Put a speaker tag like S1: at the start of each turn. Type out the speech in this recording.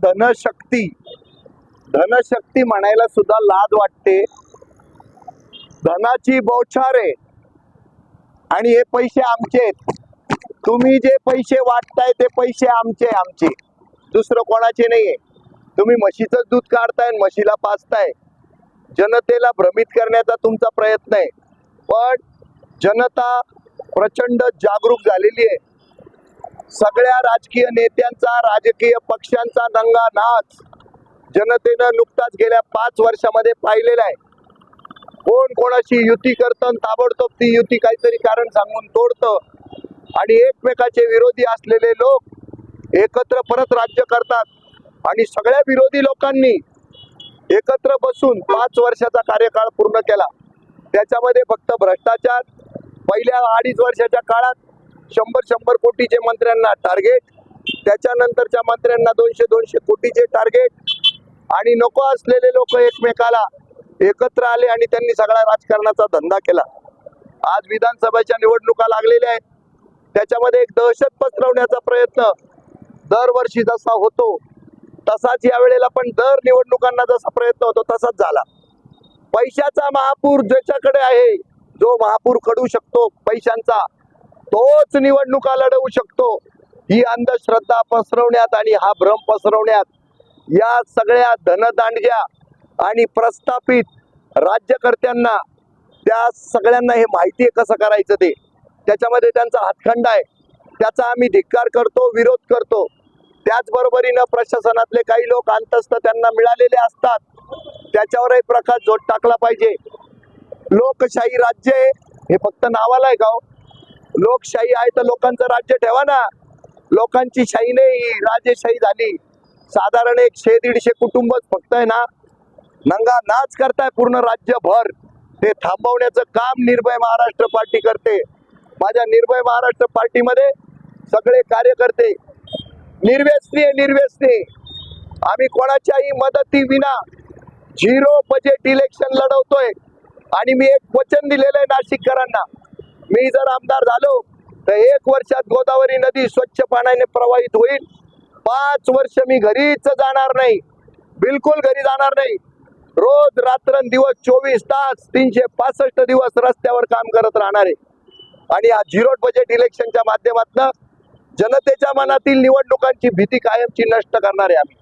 S1: धनशक्ती. धनशक्ती म्हणायला सुद्धा लाज वाटते. धनाची बौछार. आहे आणि हे पैसे आमचे आहेत. तुम्ही जे पैसे वाटताय ते पैसे आमचे आमचे. दुसरं कोणाचे नाहीये. तुम्ही म्हशीचं दूध काढताय म्हशीला पाचताय जनतेला भ्रमित करण्याचा तुमचा प्रयत्न आहे. पण जनता प्रचंड जागरूक झालेली आहे. सगळ्या राजकीय नेत्यांचा राजकीय पक्षांचा नंगा नाच जनतेनं नुकताच गेल्या पाच वर्षामध्ये पाहिलेला आहे. कोण कोणाशी युती करतं ताबडतोब ती युती काहीतरी कारण सांगून तोडतं आणि एकमेकाचे विरोधी असलेले लोक एकत्र परत राज्य करतात आणि सगळ्या विरोधी लोकांनी एकत्र बसून पाच वर्षाचा कार्यकाळ पूर्ण केला. त्याच्यामध्ये फक्त भ्रष्टाचार पहिल्या अडीच वर्षाच्या काळात शंभर शंभर कोटीचे मंत्र्यांना टार्गेट त्याच्यानंतरच्या मंत्र्यांना दोनशे दोनशे कोटीचे टार्गेट आणि नको असलेले लोक एकमेकाला एकत्र आले आणि त्यांनी सगळा राजकारणाचा धंदा केला. आज विधानसभेच्या निवडणुका लागलेल्या आहेत. त्याच्यामध्ये एक दहशत पसरवण्याचा प्रयत्न दरवर्षी जसा होतो तसाच या वेळेला पण दर निवडणुकांना जसा प्रयत्न होतो तसाच झाला. पैशाचा महापूर ज्याच्याकडे आहे जो महापूर खडू शकतो पैशांचा तोच निवडणुका लढवू शकतो. ही अंधश्रद्धा पसरवण्यात आणि हा भ्रम पसरवण्यात या सगळ्या धनदांडग्या आणि प्रस्थापित राज्यकर्त्यांना त्या सगळ्यांना हे माहिती आहे कसं करायचं ते. त्याच्यामध्ये त्यांचा हातखंड आहे. त्याचा आम्ही धिक्कार करतो विरोध करतो. त्याचबरोबरीनं प्रशासनातले काही लोक अंतस्थ त्यांना मिळालेले असतात. त्याच्यावरही प्रकाश जोड टाकला पाहिजे. लोकशाही राज्य आहे. हे फक्त नावाला आहे गाव लोकशाही आहे तर लोकांचं राज्य ठेवा ना. लोकांची शाही नाही राजेशाही झाली. साधारण एकशे दीडशे कुटुंबच फक्त आहे ना. नंगा नाच करताय पूर्ण राज्यभर. ते थांबवण्याचं काम निर्भय महाराष्ट्र पार्टी करते. माझ्या निर्भय महाराष्ट्र पार्टीमध्ये सगळे कार्यकर्ते निर्व्यसनी निर्व्यसनी. आम्ही कोणाच्याही मदती विना झिरो बजेट इलेक्शन लढवतोय. आणि मी एक वचन दिलेलं आहे नाशिककरांना. मी जर आमदार झालो तर एक वर्षात गोदावरी नदी स्वच्छ पाण्याने प्रवाहित होईल. पाच वर्ष मी घरीच जाणार नाही. बिलकुल घरी जाणार नाही. रोज रात्रंदिवस चोवीस तास तीनशे पासष्ट दिवस रस्त्यावर काम करत राहणार आहे. आणि या झिरो बजेट इलेक्शनच्या माध्यमातून जनतेच्या मनातील निवडणुकांची भीती कायमची नष्ट करणार आहे आम्ही.